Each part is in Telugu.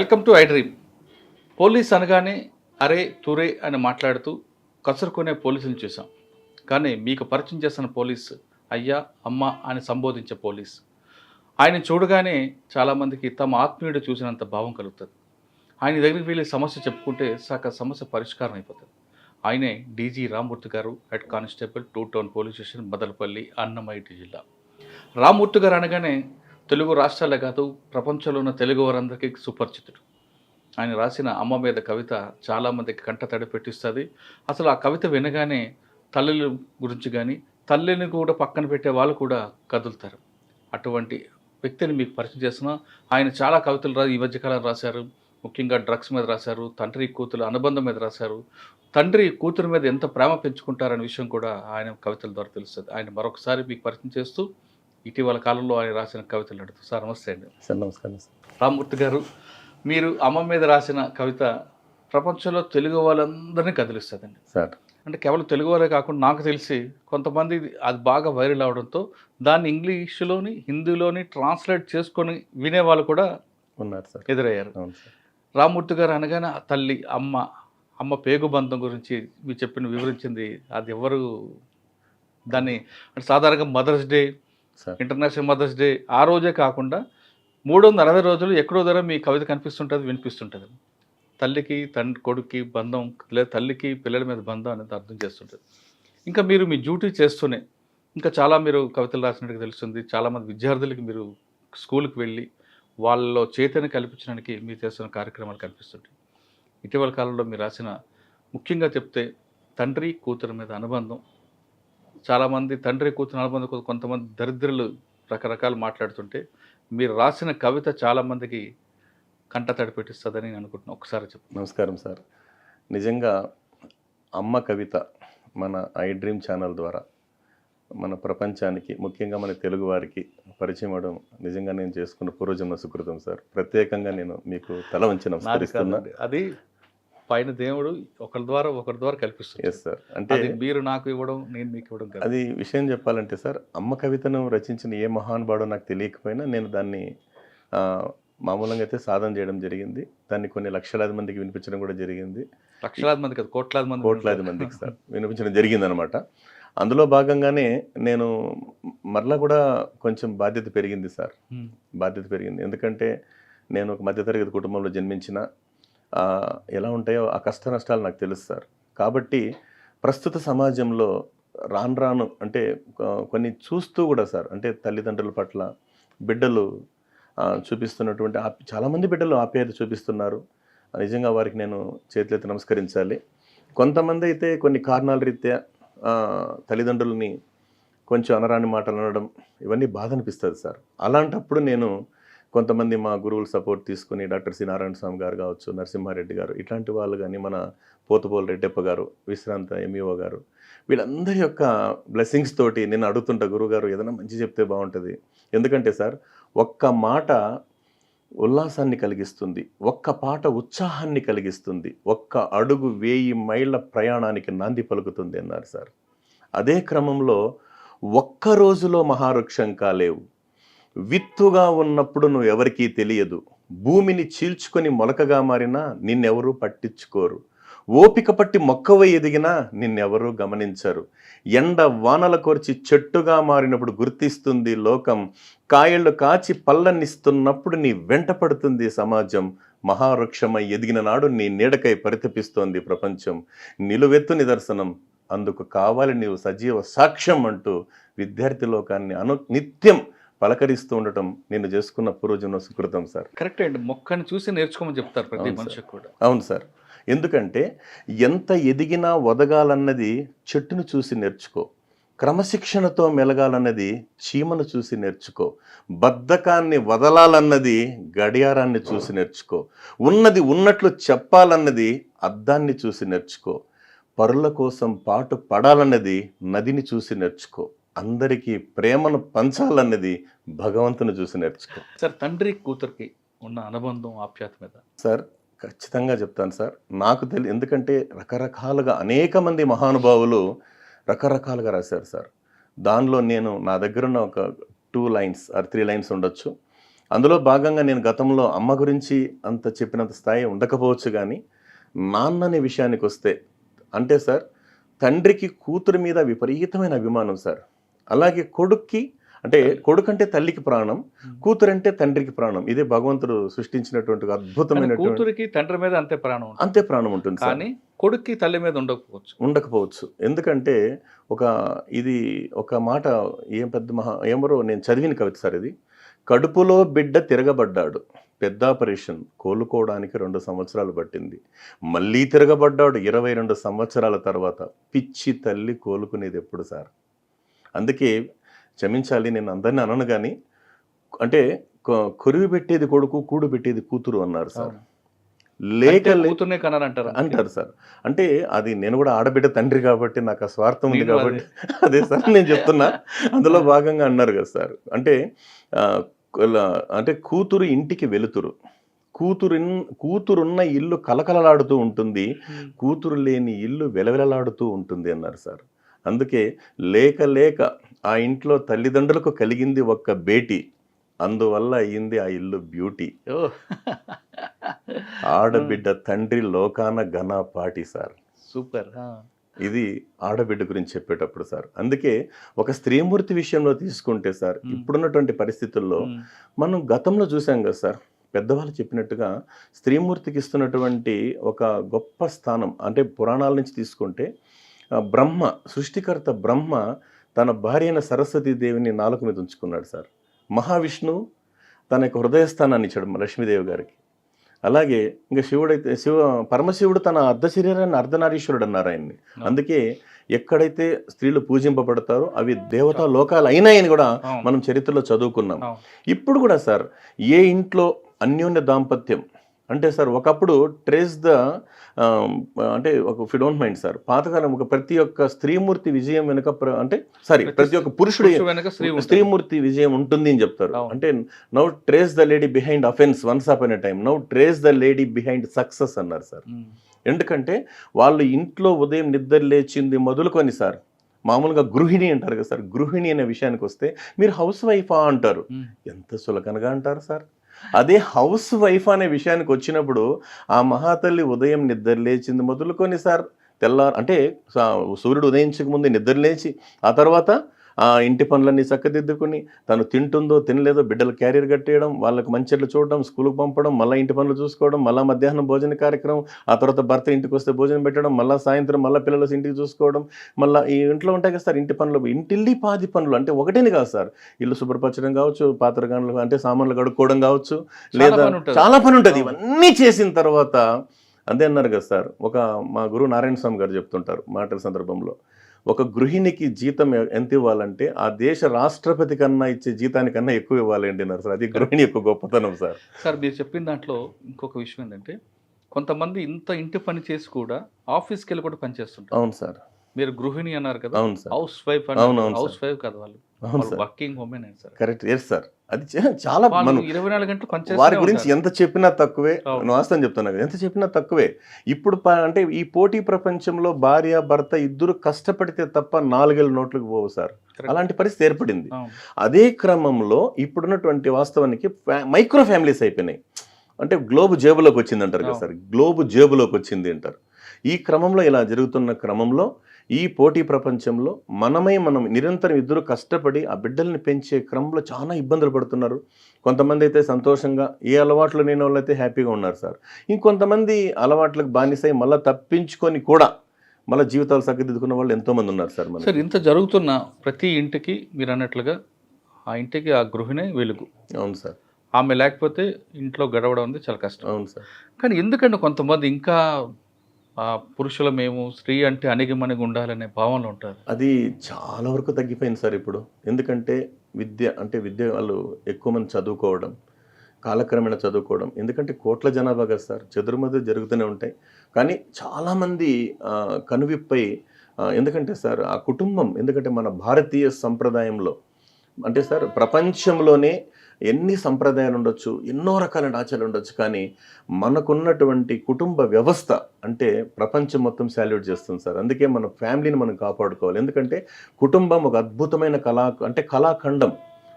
Welcome to I dream. Police అనగానే అరే తురే అని మాట్లాడుతూ కసురుకునే పోలీసులు చూసాం కానీ మీకు పరిచయం చేసిన పోలీస్ అయ్యా అమ్మ అని సంబోధించే పోలీస్. ఆయన చూడగానే చాలామందికి తమ ఆత్మీయుడు చూసినంత భావం కలుగుతుంది. ఆయన దగ్గరికి వెళ్ళి సమస్య చెప్పుకుంటే సగ సమస్య పరిష్కారం అయిపోతుంది. ఆయనే DG Rammurthy garu head constable two town police station Madanapalle Annamayya జిల్లా. రామ్మూర్తి గారు అనగానే తెలుగు రాష్ట్రాలే కాదు ప్రపంచంలో ఉన్న తెలుగు వారందరికీ సుపరిచితుడు. ఆయన రాసిన అమ్మ మీద కవిత చాలామందికి కంట తడి పెట్టిస్తుంది. అసలు ఆ కవిత వినగానే తల్లుల గురించి కానీ తల్లిని కూడా పక్కన పెట్టే వాళ్ళు కూడా కదులుతారు. అటువంటి వ్యక్తిని మీకు పరిచయం చేసిన ఆయన చాలా కవితలు రా ఈ మధ్యకాలం రాశారు. ముఖ్యంగా డ్రగ్స్ మీద రాశారు తండ్రి కూతురు అనుబంధం మీద రాశారు. తండ్రి కూతురు మీద ఎంత ప్రేమ పెంచుకుంటారనే విషయం కూడా ఆయన కవితల ద్వారా తెలుస్తుంది. ఆయన మరొకసారి మీకు పరిచయం చేస్తూ ఇటీవల కాలంలో ఆయన రాసిన కవితలు అడుగుతూ సార్ నమస్తే అండి. సార్ నమస్కారం రామ్మూర్తి గారు మీరు అమ్మ మీద రాసిన కవిత ప్రపంచంలో తెలుగు వాళ్ళందరినీ కదిలిస్తుందండి. సార్. అంటే కేవలం తెలుగు వాళ్ళే కాకుండా నాకు తెలిసి కొంతమంది అది బాగా వైరల్ అవడంతో దాన్ని ఇంగ్లీష్లోని హిందీలోని ట్రాన్స్లేట్ చేసుకొని వినేవాళ్ళు కూడా ఉన్నారు సార్. ఎదురయ్యారు. రామ్మూర్తి గారు అనగానే తల్లి అమ్మ అమ్మ పేగు బంధం గురించి మీరు చెప్పిన వివరించింది అది ఎవరు దాన్ని అంటే సాధారణంగా mother's day international mother's day ఆ రోజే కాకుండా మూడు వందల అరవై రోజులు ఎక్కడో ధర మీ కవిత కనిపిస్తుంటుంది వినిపిస్తుంటుంది. తల్లికి తండ్రి కొడుక్కి బంధం లేదా తల్లికి పిల్లల మీద బంధం అనేది అర్థం చేస్తుంటుంది. ఇంకా మీరు మీ డ్యూటీ చేస్తూనే ఇంకా చాలా మీరు కవితలు రాసినట్టుగా తెలుస్తుంది. చాలామంది విద్యార్థులకి మీరు స్కూల్కి వెళ్ళి వాళ్ళలో చైతన్యం కల్పించడానికి మీరు చేస్తున్న కార్యక్రమాలు కనిపిస్తుంటాయి. ఇటీవల కాలంలో మీరు రాసిన ముఖ్యంగా చెప్తే తండ్రి కూతురు మీద అనుబంధం చాలామంది తండ్రి కూతురు కొ- కొంతమంది దరిద్రులు రకరకాలు మాట్లాడుతుంటే మీరు రాసిన కవిత చాలామందికి కంట తడి పెట్టిస్తుందని నేను అనుకుంటున్నాను ఒకసారి చెప్పు. నమస్కారం సార్. నిజంగా అమ్మ కవిత మన ఐ డ్రీమ్ ఛానల్ ద్వారా మన ప్రపంచానికి ముఖ్యంగా మన తెలుగు వారికి పరిచయం అవడం నిజంగా నేను చేసుకున్న పూర్వజన్మ సుకృతం సార్. ప్రత్యేకంగా నేను మీకు తల వంచి నమస్కరిస్తున్నా. అది పైన దేవుడు ఒకరి ద్వారా ఒకరి ద్వారా కల్పిస్తుంది. సార్ అంటే అది మీరు నాకు ఇవ్వడం నేను మీకు ఇవ్వడం అది విషయం చెప్పాలంటే సార్ అమ్మ కవితను రచించిన ఏ మహానుభావుడో నాకు తెలియకపోయినా నేను దాన్ని మామూలుగా అయితే సాధన చేయడం జరిగింది. దాన్ని కొన్ని లక్షలాది మందికి వినిపించడం కూడా జరిగింది. లక్షలాది మంది కదా కోట్లాది మంది కోట్లాది మందికి సార్ వినిపించడం జరిగిందనమాట. అందులో భాగంగానే నేను మరలా కూడా కొంచెం బాధ్యత పెరిగింది సార్. బాధ్యత పెరిగింది. ఎందుకంటే నేను ఒక మధ్యతరగతి కుటుంబంలో జన్మించిన ఎలా ఉంటాయో ఆ కష్ట నష్టాలు నాకు తెలుసు సార్ కాబట్టి ప్రస్తుత సమాజంలో రాను రాను అంటే కొన్ని చూస్తూ కూడా సార్ అంటే తల్లిదండ్రుల పట్ల బిడ్డలు చూపిస్తున్నటువంటి ఆప్ చాలామంది బిడ్డలు ఆప్యాయత చూపిస్తున్నారు. నిజంగా వారికి నేను చేతులెత్తి నమస్కరించాలి. కొంతమంది అయితే కొన్ని కారణాల రీత్యా తల్లిదండ్రులని కొంచెం అనరాని మాటలు అనడం ఇవన్నీ బాధ అనిపిస్తుంది సార్. అలాంటప్పుడు నేను కొంతమంది మా గురువుల సపోర్ట్ తీసుకుని డాక్టర్ సి నారాయణ స్వామి గారు కావచ్చు నరసింహారెడ్డి గారు ఇట్లాంటి వాళ్ళు కానీ మన పోతుపోలు రెడ్డప్ప గారు విశ్రాంత ఎంఈఓ గారు వీళ్ళందరి యొక్క బ్లెస్సింగ్స్ తోటి నేను అడుగుతుంటా గురువుగారు ఏదైనా మంచి చెప్తే బాగుంటుంది. ఎందుకంటే సార్ ఒక్క మాట ఉల్లాసాన్ని కలిగిస్తుంది ఒక్క పాట ఉత్సాహాన్ని కలిగిస్తుంది ఒక్క అడుగు వేయి మైళ్ళ ప్రయాణానికి నాంది పలుకుతుంది అన్నారు సార్. అదే క్రమంలో ఒక్క రోజులో మహావృక్షం కాలేవు. విత్తుగా ఉన్నప్పుడు నువ్వు ఎవరికీ తెలియదు. భూమిని చీల్చుకొని మొలకగా మారినా నిన్నెవరూ పట్టించుకోరు. ఓపిక పట్టి మొక్కవై ఎదిగినా నిన్నెవరూ గమనించరు. ఎండ వానల కోర్చి చెట్టుగా మారినప్పుడు గుర్తిస్తుంది లోకం. కాయళ్ళు కాచి పళ్ళనిస్తున్నప్పుడు నీ వెంట పడుతుంది సమాజం. మహావృక్షమై ఎదిగిన నాడు నీ నీడకై పరితపిస్తోంది ప్రపంచం. నిలువెత్తు నిదర్శనం. అందుకు కావాలి నీవు సజీవ సాక్ష్యం అంటూ విద్యార్థి లోకాన్ని అను నిత్యం పలకరిస్తూ ఉండటం నేను చేసుకున్న పూర్వజన్మ సుకృతం సార్. కరెక్ట్ అండి. మొక్కని చూసి నేర్చుకోమని చెప్తారు ప్రతి. మనిషికి కూడా. అవును సార్. ఎందుకంటే ఎంత ఎదిగినా వదగాలన్నది చెట్టును చూసి నేర్చుకో. క్రమశిక్షణతో మెలగాలన్నది చీమను చూసి నేర్చుకో. బద్ధకాన్ని వదలాలన్నది గడియారాన్ని చూసి నేర్చుకో. ఉన్నది ఉన్నట్లు చెప్పాలన్నది అద్దాన్ని చూసి నేర్చుకో. పరుల కోసం పాటు పడాలన్నది నదిని చూసి నేర్చుకో. అందరికీ ప్రేమను పంచాలన్నది భగవంతుని చూసి నేర్చుకో. సార్ తండ్రి కూతురికి ఉన్న అనుబంధం ఆప్యాయత మీద సార్ ఖచ్చితంగా చెప్తాను సార్. నాకు తెలి ఎందుకంటే రకరకాలుగా అనేక మంది మహానుభావులు రకరకాలుగా రాశారు సార్. దానిలో నేను నా దగ్గర ఉన్న ఒక two lines or three lines ఉండొచ్చు. అందులో భాగంగా నేను గతంలో అమ్మ గురించి అంత చెప్పినంత స్థాయి ఉండకపోవచ్చు కానీ నాన్న అనే విషయానికి వస్తే అంటే సార్ తండ్రికి కూతురు మీద విపరీతమైన అభిమానం సార్. అలాగే కొడుక్కి అంటే కొడుకు అంటే తల్లికి ప్రాణం కూతురు అంటే తండ్రికి ప్రాణం. ఇదే భగవంతుడు సృష్టించినటువంటి అద్భుతమైనటువంటి కూతురికి తండ్రి మీద అంతే ప్రాణం అంతే ప్రాణం ఉంటుంది కానీ కొడుక్కి తల్లి మీద ఉండకపోవచ్చు. ఉండకపోవచ్చు. ఎందుకంటే ఒక ఇది ఒక మాట ఏం పెద్ద మహా ఏమరో నేను చదివిన కవిత సార్ ఇది. కడుపులో బిడ్డ తిరగబడ్డాడు. పెద్ద ఆపరేషన్. కోలుకోవడానికి రెండు సంవత్సరాలు పట్టింది. మళ్ళీ తిరగబడ్డాడు. ఇరవై రెండు సంవత్సరాల తర్వాత పిచ్చి తల్లి కోలుకునేది ఎప్పుడు సార్? అందుకే క్షమించాలి నేను అందరిని అనను కానీ అంటే కొరివి పెట్టేది కొడుకు కూడు పెట్టేది కూతురు అన్నారు సార్. లేక కూతుర్నే కనాలంటారా అంటారు సార్. అంటే అది నేను కూడా ఆడబిడ్డ తండ్రి కాబట్టి నాకు ఆ స్వార్థం ఉంది కాబట్టి అదే. సార్ నేను చెప్తున్నా. అందులో భాగంగా అన్నారు కదా సార్. అంటే అంటే కూతురు ఇంటికి వెలుతురు. కూతురు కూతురున్న ఇల్లు కలకలలాడుతూ ఉంటుంది. కూతురు లేని ఇల్లు వెలవెలలాడుతూ ఉంటుంది అన్నారు సార్. అందుకే లేక లేక ఆ ఇంట్లో తల్లిదండ్రులకు కలిగింది ఒక్క బేటీ అందువల్ల అయ్యింది ఆ ఇల్లు బ్యూటీ. ఆడబిడ్డ తండ్రి లోకాన ఘన పాటి సార్ సూపర్. ఇది ఆడబిడ్డ గురించి చెప్పేటప్పుడు సార్ అందుకే ఒక స్త్రీమూర్తి విషయంలో తీసుకుంటే సార్. ఇప్పుడున్నటువంటి పరిస్థితుల్లో. మనం గతంలో చూసాం కదా సార్ పెద్దవాళ్ళు చెప్పినట్టుగా స్త్రీమూర్తికి ఇస్తున్నటువంటి ఒక గొప్ప స్థానం అంటే పురాణాల నుంచి తీసుకుంటే బ్రహ్మ సృష్టికర్త బ్రహ్మ తన భార్య అయిన సరస్వతీదేవిని నాలుక మీద ఉంచుకున్నాడు సార్. మహావిష్ణువు తన యొక్క హృదయస్థానాన్ని ఇచ్చాడు లక్ష్మీదేవి గారికి. అలాగే ఇంకా శివుడైతే శివ పరమశివుడు తన అర్ధ శరీరాన్ని అర్ధనారీశ్వరుడు అన్నారు ఆయన్ని అందుకే ఎక్కడైతే స్త్రీలు పూజింపబడతారో అవి దేవతా లోకాలు అయినాయని కూడా. మనం చరిత్రలో చదువుకున్నాం. ఇప్పుడు కూడా సార్ ఏ ఇంట్లో అన్యోన్య దాంపత్యం అంటే సార్ ఒకప్పుడు ట్రేస్ ద అంటే ఒక ఫి డోంట్ మైండ్ సార్ పాతకాలం ఒక ప్రతి ఒక్క స్త్రీమూర్తి విజయం వెనుక అంటే సారీ ప్రతి ఒక్క పురుషుడు. స్త్రీమూర్తి విజయం ఉంటుంది అని చెప్తారు. అంటే now trace the lady behind offence once upon time now trace the lady behind success అన్నారు సార్. ఎందుకంటే వాళ్ళు ఇంట్లో ఉదయం నిద్ర లేచింది మొదలుకొని సార్ మామూలుగా గృహిణి అంటారు కదా సార్ గృహిణి అనే విషయానికి వస్తే మీరు హౌస్ వైఫా అంటారు. ఎంత సులకనగా అంటారు సార్ అదే హౌస్ వైఫ్ అనే విషయానికి వచ్చినప్పుడు ఆ మహాతల్లి ఉదయం నిద్ర లేచింది మొదలుకొని సార్ తెల్లారు అంటే సూర్యుడు ఉదయించక ముందు నిద్ర లేచి ఆ తర్వాత ఆ ఇంటి పనులన్నీ చక్కదిద్దుకుని తను తింటుందో తినలేదో బిడ్డలు క్యారియర్ కట్టేయడం వాళ్ళకి మంచిర్లు చూడడం స్కూల్కి పంపడం మళ్ళీ ఇంటి పనులు చూసుకోవడం మళ్ళీ మధ్యాహ్నం భోజన కార్యక్రమం ఆ తర్వాత భర్త ఇంటికి వస్తే భోజనం పెట్టడం మళ్ళీ సాయంత్రం మళ్ళీ పిల్లలు ఇంటికి చూసుకోవడం మళ్ళీ ఈ ఇంట్లో ఉంటాయి కదా సార్ ఇంటి పనులు ఇంటిల్లి పాది పనులు అంటే ఒకటేని కాదు సార్ ఇల్లు శుభ్రపరచడం కావచ్చు పాత్రగానులు అంటే సామాన్లు కడుక్కోవడం కావచ్చు లేదా. చాలా పని ఉంటుంది. ఇవన్నీ చేసిన తర్వాత అదే అన్నారు కదా సార్ ఒక మా గురువు నారాయణ స్వామి గారు చెప్తుంటారు మాటల సందర్భంలో ఒక గృహిణికి జీతం ఎంత ఇవ్వాలంటే ఆ దేశ రాష్ట్రపతి కన్నా ఇచ్చే జీతానికన్నా ఎక్కువ ఇవ్వాలండి అన్నారు సార్. అది గృహిణి యొక్క గొప్పతనం సార్. సార్ మీరు చెప్పిన దాంట్లో ఇంకొక విషయం ఏంటంటే కొంతమంది ఇంత ఇంటి పని చేసి కూడా ఆఫీస్కి వెళ్ళి కూడా పని చేస్తుంటారు. అవును సార్. మీరు గృహిణి అన్నారు కదా అవును sir. House wife house wife కదా వాళ్ళు. Working women sir. Correct yes sir. అది చాలా మనం ఇరవై నాలుగు గంటలు వారి గురించి ఎంత చెప్పినా తక్కువే. వాస్తవం చెప్తున్నా కదా. ఎంత చెప్పినా తక్కువే. ఇప్పుడు అంటే ఈ పోటీ ప్రపంచంలో భార్య భర్త ఇద్దరు కష్టపడితే తప్ప నాలుగేళ్ళ నోట్లకు పోవు సార్. అలాంటి పరిస్థితి ఏర్పడింది. అదే క్రమంలో ఇప్పుడున్నటువంటి వాస్తవానికి మైక్రో ఫ్యామిలీస్ అయిపోయినాయి. అంటే గ్లోబ్ జేబులోకి వచ్చింది అంటారు కదా. సార్. గ్లోబ్ జేబులోకి వచ్చింది అంటారు. ఈ క్రమంలో ఇలా జరుగుతున్న క్రమంలో ఈ పోటీ ప్రపంచంలో మనమై మనం నిరంతరం ఇద్దరు కష్టపడి ఆ బిడ్డల్ని పెంచే క్రమంలో చాలా ఇబ్బందులు పడుతున్నారు. కొంతమంది అయితే సంతోషంగా ఏ అలవాట్లు లేని వాళ్ళు అయితే హ్యాపీగా ఉన్నారు సార్. ఇంకొంతమంది అలవాట్లకు బానిసై మళ్ళీ తప్పించుకొని కూడా మళ్ళీ జీవితాలు సరిదిద్దుకున్న వాళ్ళు ఎంతోమంది ఉన్నారు సార్ మన సార్ ఇంత జరుగుతున్న ప్రతి ఇంటికి మీరు అన్నట్లుగా ఆ ఇంటికి ఆ గృహిణే వెలుగు. అవును సార్. ఆమె లేకపోతే ఇంట్లో గడవడం అనేది చాలా కష్టం. అవును సార్. కానీ ఎందుకంటే కొంతమంది ఇంకా పురుషుల మేము స్త్రీ అంటే అణిగిమణిగి ఉండాలనే భావనలో ఉంటారు. అది చాలా వరకు తగ్గిపోయింది సార్ ఇప్పుడు. ఎందుకంటే విద్య అంటే విద్య వాళ్ళు ఎక్కువ మంది చదువుకోవడం కాలక్రమేణా చదువుకోవడం ఎందుకంటే కోట్ల జనాభా కదా సార్. చెదురుమదురు జరుగుతూనే ఉంటాయి. కానీ చాలామంది కనువిప్పై ఎందుకంటే సార్ ఆ కుటుంబం ఎందుకంటే మన భారతీయ సంప్రదాయంలో అంటే సార్ ప్రపంచంలోనే ఎన్ని సంప్రదాయాలు ఉండొచ్చు ఎన్నో రకాల ఆచారాలు ఉండొచ్చు కానీ మనకున్నటువంటి కుటుంబ వ్యవస్థ అంటే ప్రపంచం మొత్తం శాల్యూట్ చేస్తుంది సార్. అందుకే మన ఫ్యామిలీని మనం కాపాడుకోవాలి. ఎందుకంటే కుటుంబం ఒక అద్భుతమైన కళా అంటే కళాఖండం.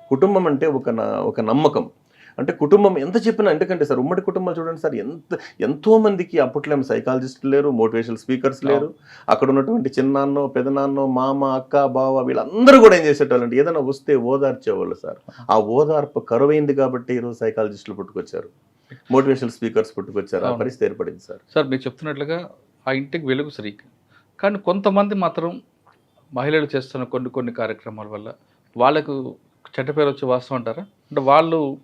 కుటుంబం అంటే ఒక న- ఒక నమ్మకం. అంటే కుటుంబం ఎంత చెప్పినా ఎందుకంటే సార్ ఉమ్మడి కుటుంబం చూడండి సార్ ఎంత ఎంతో మందికి అప్పట్లో ఏమో సైకాలజిస్టులు లేరు మోటివేషనల్ స్పీకర్స్ లేరు. అక్కడ ఉన్నటువంటి చిన్నాన్నో పెదనాన్నో మామ అక్క బావ వీళ్ళందరూ కూడా ఏం చేసేటోళ్ళంటే ఏదైనా వస్తే ఓదార్చేవాళ్ళు సార్. ఆ ఓదార్పు కరువైంది కాబట్టి ఈరోజు సైకాలజిస్టులు పుట్టుకొచ్చారు. Motivational speakers పుట్టుకొచ్చారు. ఆ. పరిస్థితి ఏర్పడింది సార్. సార్ మీరు చెప్తున్నట్లుగా ఆ ఇంటికి వెలుగు సరిగ్గా. కానీ కొంతమంది మాత్రం మహిళలు చేస్తున్న కొన్ని కొన్ని కార్యక్రమాల వల్ల వాళ్ళకు చెడ్డ పేరు వచ్చి వాస్తవం అంటారా? అంటే వాళ్ళు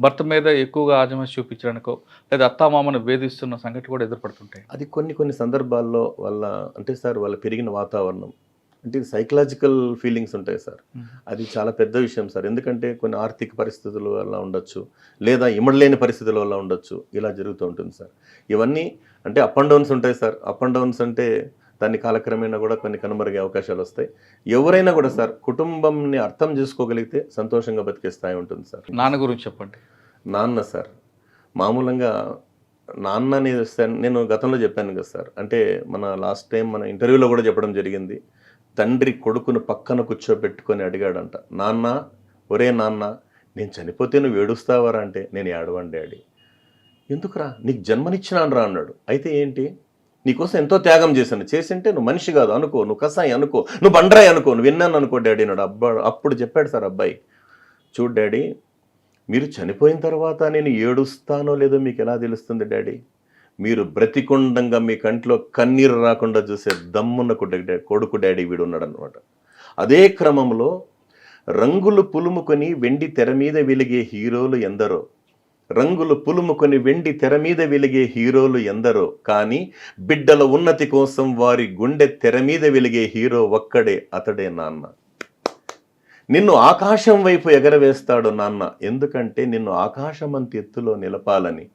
భర్త మీద ఎక్కువగా ఆజమాయిషి చూపించడానికో లేదా అత్తామామను వేధిస్తున్న సంఘటన కూడా ఎదురుపడుతుంటాయి. అది కొన్ని కొన్ని సందర్భాల్లో వాళ్ళ అంటే సార్ వాళ్ళ పెరిగిన వాతావరణం అంటే సైకలాజికల్ ఫీలింగ్స్ ఉంటాయి సార్. అది చాలా పెద్ద విషయం సార్. ఎందుకంటే కొన్ని ఆర్థిక పరిస్థితుల వల్ల ఉండొచ్చు లేదా ఇమడలేని పరిస్థితుల వల్ల ఉండొచ్చు. ఇలా జరుగుతూ ఉంటుంది సార్. ఇవన్నీ అంటే అప్ అండ్ డౌన్స్ ఉంటాయి సార్. అప్ అండ్ డౌన్స్ అంటే దాన్ని కాలక్రమేణా కూడా కొన్ని కనుమరుగే అవకాశాలు వస్తాయి. ఎవరైనా కూడా సార్ కుటుంబంని అర్థం చేసుకోగలిగితే సంతోషంగా బతికే స్థాయి ఉంటుంది సార్. నాన్న గురించి చెప్పండి. నాన్న సార్ మామూలంగా నాన్న అనేది నేను గతంలో చెప్పాను కదా సార్. అంటే మన లాస్ట్ టైం మన ఇంటర్వ్యూలో కూడా చెప్పడం జరిగింది. తండ్రి కొడుకును పక్కన కూర్చోబెట్టుకొని అడిగాడంట నాన్న ఒరే నాన్న నేను చనిపోతే నువ్వు ఏడుస్తావరా? అంటే నేను ఏడవండి డాడీ. ఎందుకురా? నీకు జన్మనిచ్చినాను రా అన్నాడు. అయితే ఏంటి? నీకోసం ఎంతో త్యాగం చేశాను. చేసింటే నువ్వు మనిషి కాదు. అనుకో. నువ్వు కసాయి అనుకో. నువ్వు బండరాయి అనుకో. నువ్వు విన్నాను అనుకో డాడీ. అన్నాడు అబ్బా అప్పుడు చెప్పాడు సార్ అబ్బాయి. చూడు డాడీ మీరు చనిపోయిన తర్వాత నేను ఏడుస్తానో లేదో మీకు ఎలా తెలుస్తుంది డాడీ? మీరు బ్రతికుండంగా మీ కంట్లో కన్నీరు రాకుండా చూసే దమ్మున్న కొడుకు కొడుకు డాడీ వీడు ఉన్నాడు అనమాట అదే క్రమంలో రంగులు పులుముకొని వెండి తెర మీద వెలిగే హీరోలు ఎందరో రంగులు పులుముకొని వెండి తెర మీద వెలిగే హీరోలు ఎందరో కానీ బిడ్డల ఉన్నతి కోసం వారి గుండె తెర మీద వెలిగే హీరో ఒక్కడే అతడే నాన్న. నిన్ను ఆకాశం వైపు ఎగరవేస్తాడు నాన్న ఎందుకంటే నిన్ను ఆకాశమంత ఎత్తులో నిలపాలని.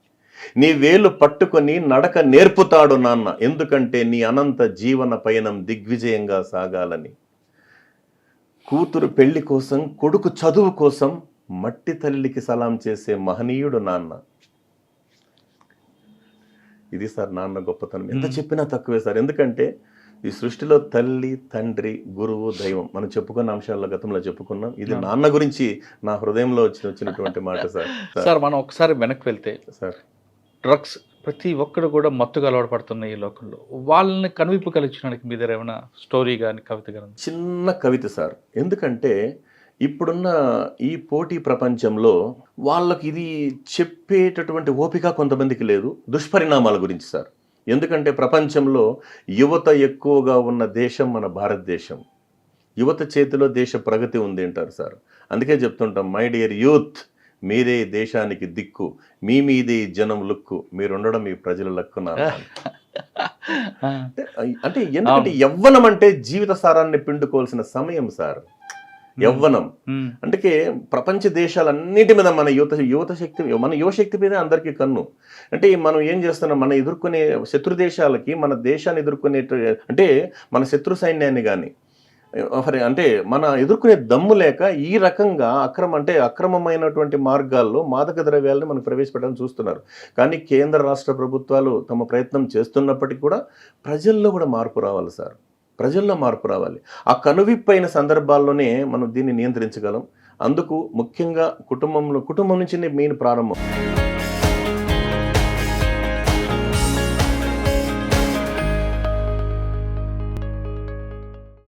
నీ వేలు పట్టుకొని నడక నేర్పుతాడు నాన్న ఎందుకంటే నీ అనంత జీవన పయనం దిగ్విజయంగా సాగాలని. కూతురు పెళ్ళి కోసం కొడుకు చదువు కోసం మట్టి తల్లికి సలాం చేసే మహనీయుడు నాన్న. ఇది సార్ నాన్న గొప్పతనం. ఎంత చెప్పినా తక్కువే సార్. ఎందుకంటే ఈ సృష్టిలో తల్లి తండ్రి గురువు దైవం మనం చెప్పుకున్న అంశాల్లో గతంలో చెప్పుకున్నాం. ఇది. నాన్న గురించి నా హృదయంలో వచ్చి వచ్చినటువంటి మాట సార్. సార్ మనం ఒకసారి వెనక్కి వెళ్తే సార్. డ్రగ్స్ ప్రతి ఒక్కరు కూడా మత్తుగా అలవాటు పడుతున్న ఈ లోకంలో. వాళ్ళని కనువిప్పు కలిగించడానికి మీ దగ్గర ఏమైనా స్టోరీ కానీ కవిత కానీ చిన్న కవిత సార్. ఎందుకంటే ఇప్పుడున్న ఈ పోటీ ప్రపంచంలో వాళ్ళకి ఇది చెప్పేటటువంటి ఓపిక కొంతమందికి లేదు. దుష్పరిణామాల గురించి సార్. ఎందుకంటే ప్రపంచంలో యువత ఎక్కువగా ఉన్న దేశం మన భారతదేశం. యువత చేతిలో దేశ ప్రగతి ఉంది అంటారు సార్. అందుకే చెప్తుంటాం మై డియర్ యూత్ మీరే దేశానికి దిక్కు. మీ మీదే జనం లుక్కు. మీరు ఉండడం మీ ప్రజల లక్కు నా అంటే అంటే ఎందుకంటే యవ్వనం అంటే జీవిత సారాన్ని పిండుకోవాల్సిన సమయం సార్. యవ్వనం. అందుకే ప్రపంచ దేశాలన్నిటి మీద మన యువత యువత శక్తి మన యువశక్తి మీద అందరికీ కన్ను. అంటే మనం ఏం చేస్తున్నాం? మన ఎదుర్కొనే శత్రు దేశాలకి మన దేశాన్ని ఎదుర్కొనే అంటే మన శత్రు సైన్యాన్ని కానీ అంటే మన ఎదుర్కొనే దమ్ము లేక ఈ రకంగా అక్రమ అంటే అక్రమమైనటువంటి మార్గాల్లో మాదక ద్రవ్యాలను మనకు ప్రవేశపెట్టడం చూస్తున్నారు. కానీ కేంద్ర రాష్ట్ర ప్రభుత్వాలు తమ ప్రయత్నం చేస్తున్నప్పటికీ కూడా ప్రజల్లో కూడా మార్పు రావాలి సార్. ప్రజల్లో మార్పు రావాలి. ఆ కనువిప్పైన సందర్భాల్లోనే మనం దీన్ని నియంత్రించగలం. అందుకు ముఖ్యంగా కుటుంబంలో కుటుంబం నుంచి మెయిన్ ప్రారంభం.